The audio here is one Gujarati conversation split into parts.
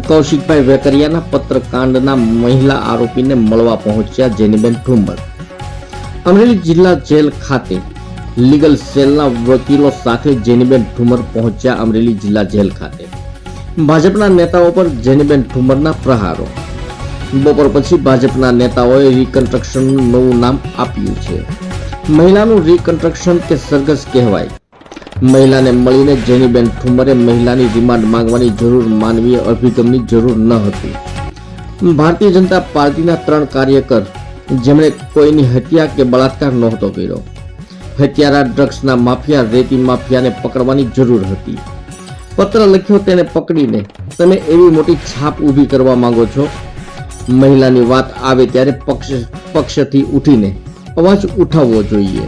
કૌશિકભાઈ વેકરિયાના પત્રકાંડના મહિલા આરોપીને મળવા પહોંચ્યા જેનીબેન ઠુંબર અમરેલી જિલ્લા જેલ ખાતે લીગલ સેલના વકીલો સાથે જેનીબેન ઠુમર પહોંચ્યા અમરેલી જિલ્લા જેલ ખાતે. ભાજપના નેતાઓ પર જેનીબેન ઠુમરના પ્રહારો. બપોર પછી ભાજપના નેતાઓએ રિકન્સ્ટ્રક્શનનું નવું નામ આપ્યું છે. મહિલાનું રિકન્સ્ટ્રક્શન કે સરઘસ કહેવાય? મહિલાને મળીને જેનીબેન ઠુમરે મહિલાની રિમાન્ડ માંગવાની જરૂર માનવીય અભિગમની જરૂર ન હતી. ભારતીય જનતા પાર્ટીના ત્રણ કાર્યકર જેમણે કોઈની હત્યા કે બળાત્કાર નહોતો કર્યો. હત્યારા ડ્રગ્સના માફિયા, રેતી માફિયાને પકડવાની જરૂર હતી. પત્ર લખ્યો તેને પકડીને, તમે એવી મોટી છાપ ઊભી કરવા માંગો છો? મહિલાની વાત આવે ત્યારે પક્ષ, પક્ષથી ઉઠીને અવાજ ઉઠાવવો જોઈએ.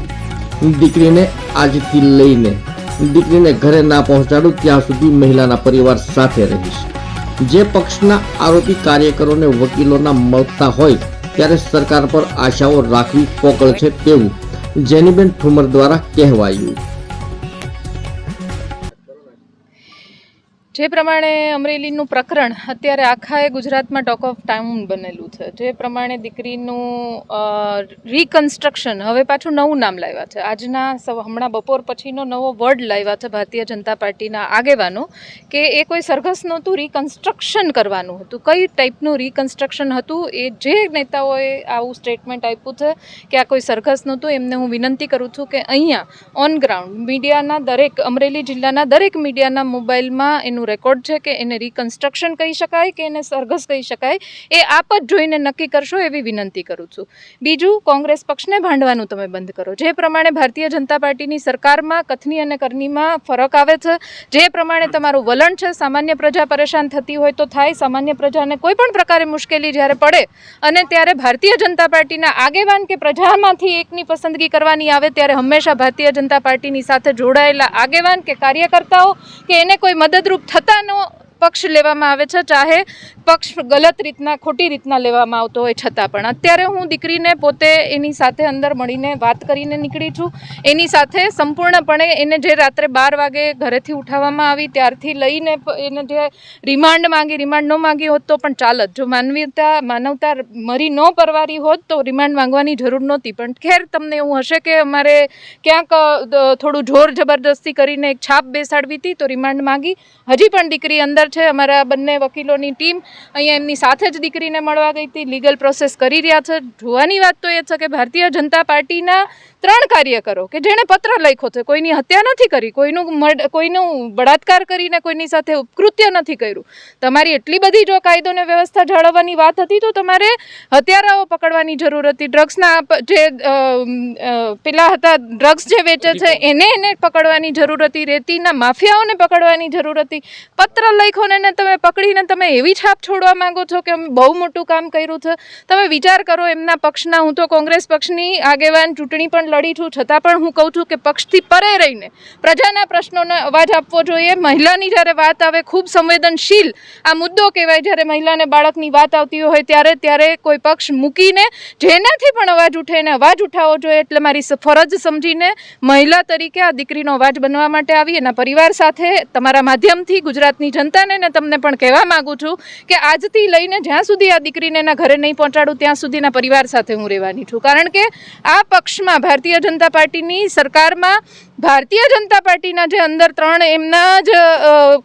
દીકરીને આજથી લઈને દીકરીને ઘરે ના પહોંચાડું, ત્યાં સુધી મહિલાના પરિવાર સાથે રહીશ. જે પક્ષના આરોપી કાર્યકરોને વકીલોના મળતા હોય, ત્યારે સરકાર પર આશાઓ રાખવી પોકળ છે તેવું જેનીબેન ઠુમર દ્વારા કહેવાયું. જે પ્રમાણે અમરેલીનું પ્રકરણ અત્યારે આખા એ ગુજરાતમાં ટોક ઓફ ટાઉન બનેલું છે. જે પ્રમાણે દીકરીનું રિકન્સ્ટ્રક્શન હવે પાછું નવું નામ લાવ્યા છે. આજના હમણાં બપોર પછીનો નવો વર્ડ લાવ્યા છે ભારતીય જનતા પાર્ટીના આગેવાનો કે એ કોઈ સરઘસ નહોતું રિકન્સ્ટ્રક્શન કરવાનું હતું. કઈ ટાઈપનું રિકન્સ્ટ્રક્શન હતું? એ જે નેતાઓએ આવું સ્ટેટમેન્ટ આપ્યું છે કે આ કોઈ સરઘસ નહોતું, એમને હું વિનંતી કરું છું કે અહીંયા ઓન ગ્રાઉન્ડ મીડિયાના દરેક, અમરેલી જિલ્લાના દરેક મીડિયાના મોબાઈલમાં એનું રેકોર્ડ છે કે એને રિકન્સ્ટ્રક્શન કહી શકાય કે એને સરઘસ કહી શકાય, એ આપ જ જોઈને નક્કી કરશો એવી વિનંતી કરું છું. બીજું, કોંગ્રેસ પક્ષને ભાંડવાનું તમે બંધ કરો. જે પ્રમાણે ભારતીય જનતા પાર્ટીની સરકારમાં કથની અને કરનીમાં ફરક આવે છે, જે પ્રમાણે તમારું વલણ છે, સામાન્ય પ્રજા પરેશાન થતી હોય તો થાય, સામાન્ય પ્રજાને કોઈ પણ પ્રકારે મુશ્કેલી જ્યારે પડે અને ત્યારે ભારતીય જનતા પાર્ટીના આગેવાન કે પ્રજામાંથી એકની પસંદગી કરવાની આવે, ત્યારે હંમેશા ભારતીય જનતા પાર્ટીની સાથે જોડાયેલા આગેવાન કે કાર્યકર્તાઓ કે એને કોઈ મદદરૂપ 旗の પક્ષ લેવામાં આવે છે, ચાહે પક્ષ ગલત રીતના, ખોટી રીતના લેવામાં આવતો હોય છતાં પણ. અત્યારે હું દીકરીને પોતે એની સાથે અંદર મળીને વાત કરીને નીકળી છું. એની સાથે સંપૂર્ણપણે એને જે રાત્રે બાર વાગે ઘરેથી ઉઠાવવામાં આવી, ત્યારથી લઈને એને જે રિમાન્ડ માંગી, રિમાન્ડ ન માંગી હોત તો પણ ચાલત. જો માનવીયતા, માનવતા મરી ન પરવારી હોત તો રિમાન્ડ માંગવાની જરૂર નહોતી. પણ ખેર તમને એવું હશે કે અમારે ક્યાંક થોડું જોર જબરદસ્તી કરીને એક છાપ બેસાડવી હતી તો રિમાન્ડ માંગી. હજી પણ દીકરી અંદર છે, અમારા બંને વકીલોની ટીમ અહીંયા એમની સાથે જ દીકરીને મળવા ગઈ હતી, લીગલ પ્રોસેસ કરી રહ્યા છે. જોવાની વાત તો એ છે કે ભારતીય જનતા પાર્ટીના ત્રણ કાર્યકરો કે જેણે પત્ર લખ્યો છે, કોઈની હત્યા નથી કરી, કોઈનું કોઈનું બળાત્કાર કરીને કોઈની સાથે ઉપકૃત્ય નથી કર્યું. તમારી એટલી બધી જો કાયદો ને વ્યવસ્થા જાળવવાની વાત હતી, તો તમારે હત્યારાઓ પકડવાની જરૂર હતી. ડ્રગ્સના જે પેલા હતા, ડ્રગ્સ જે વેચે છે, એને એને પકડવાની જરૂર હતી. રેતીના માફિયાઓને પકડવાની જરૂર હતી. પત્ર લખ્યો ને તમે પકડીને તમે એવી છાપ છોડવા માંગો છો કે અમે બહુ મોટું કામ કર્યું છે? તમે વિચાર કરો એમના પક્ષના, હું તો કોંગ્રેસ પક્ષની આગેવાન, ચૂંટણી પણ લડી છું. છતાં પણ હું કહું છું કે પક્ષથી પરે રહીને પ્રજાના પ્રશ્નોને અવાજ આપવો જોઈએ. મહિલાની જ્યારે વાત આવે, ખૂબ સંવેદનશીલ આ મુદ્દો કહેવાય. જ્યારે મહિલાને બાળકની વાત આવતી હોય ત્યારે ત્યારે કોઈ પક્ષ મૂકીને જેનાથી પણ અવાજ ઉઠે એને અવાજ ઉઠાવવો જોઈએ. એટલે મારી ફરજ સમજીને મહિલા તરીકે આ દીકરીનો અવાજ બનવા માટે આવી. એના પરિવાર સાથે, તમારા માધ્યમથી ગુજરાતની જનતાને ને તમને પણ કહેવા માંગુ છું કે આજથી લઈને જ્યાં સુધી આ દીકરીને એના ઘરે નહીં પહોંચાડું, ત્યાં સુધીના પરિવાર સાથે હું રહેવાની છું. કારણ કે આ પક્ષમાં ભારતીય જનતા પાર્ટીની સરકારમાં ભારતીય જનતા પાર્ટીના જે અંદર ત્રણ એમના જ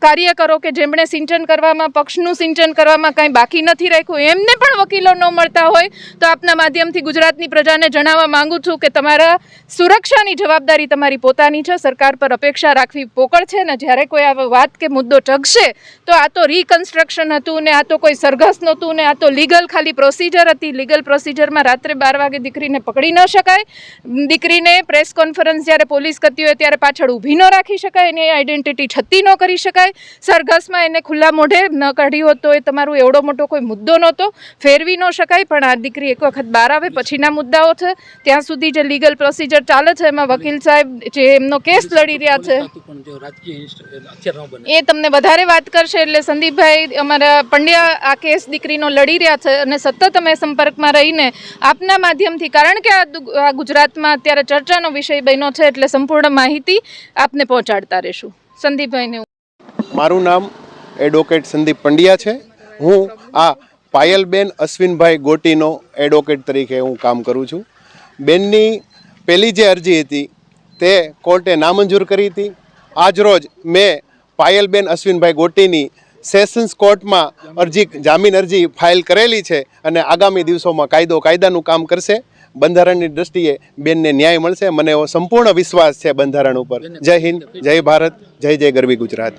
કાર્યકરો કે જેમણે સિંચન કરવામાં, પક્ષનું સિંચન કરવામાં કાંઈ બાકી નથી રાખ્યું, એમને પણ વકીલો ન મળતા હોય, તો આપના માધ્યમથી ગુજરાતની પ્રજાને જણાવવા માંગુ છું કે તમારા સુરક્ષાની જવાબદારી તમારી પોતાની છે, સરકાર પર અપેક્ષા રાખવી પોકળ છે ને જ્યારે કોઈ આ વાત કે મુદ્દો ચગશે તો આ તો રિકન્સ્ટ્રક્શન હતું ને આ તો કોઈ સરઘસ નહોતું ને આ તો લીગલ ખાલી પ્રોસિજર હતી લીગલ પ્રોસિજરમાં રાત્રે બાર વાગે દીકરીને પકડી ન શકાય, દીકરીને પ્રેસ કોન્ફરન્સ જ્યારે પોલીસ કરતી હોય ત્યારે પાછળ ઊભી ન રાખી શકાય, એની આઈડેન્ટિટી છતી ન કરી શકાય. સરઘસમાં એને ખુલ્લા મોઢે ન કાઢી હોત તો એ તમારું એવડો મોટો કોઈ મુદ્દો નહોતો. ફેરવી ન શકાય, પણ આ દીકરી એક વખત બહાર આવે, પછીના મુદ્દાઓ છે. ત્યાં સુધી જે લીગલ પ્રોસિજર ચાલે છે, એમાં વકીલ સાહેબ જે એમનો કેસ લડી રહ્યા છે, એ તમને વધારે વાત કરશે એટલે સંદીપભાઈ અમારા પંડ્યા આ કેસ દીકરીનો લડી રહ્યા છે અને સતત અમે સંપર્કમાં રહીને આપના માધ્યમથી, કારણ કે આ ગુજરાતમાં અત્યારે ચર્ચાનો વિષય બન્યો છે એટલે સંપૂર્ણ માહિતી આપને પહોંચાડતા રહીશું. સંદીપભાઈને મારું નામ એડવોકેટ સંદીપ પંડ્યા છે. હું આ પાયલબેન અશ્વિનભાઈ ગોટીનો એડવોકેટ તરીકે હું કામ કરું છું. બેનની પહેલી જે અરજી હતી, તે કોર્ટે નામંજૂર કરી હતી. આજરોજ મેં પાયલબેન અશ્વિનભાઈ ગોટીની સેશન્સ કોર્ટમાં અરજી, જામીન અરજી ફાઇલ કરેલી છે અને આગામી દિવસોમાં કાયદો કાયદાનું કામ કરશે. બંધારણની દ્રષ્ટિએ બેનને ન્યાય મળશે. મને એવો સંપૂર્ણ વિશ્વાસ છે બંધારણ ઉપર. જય હિન્દ જય ભારત જય જય ગરવી ગુજરાત.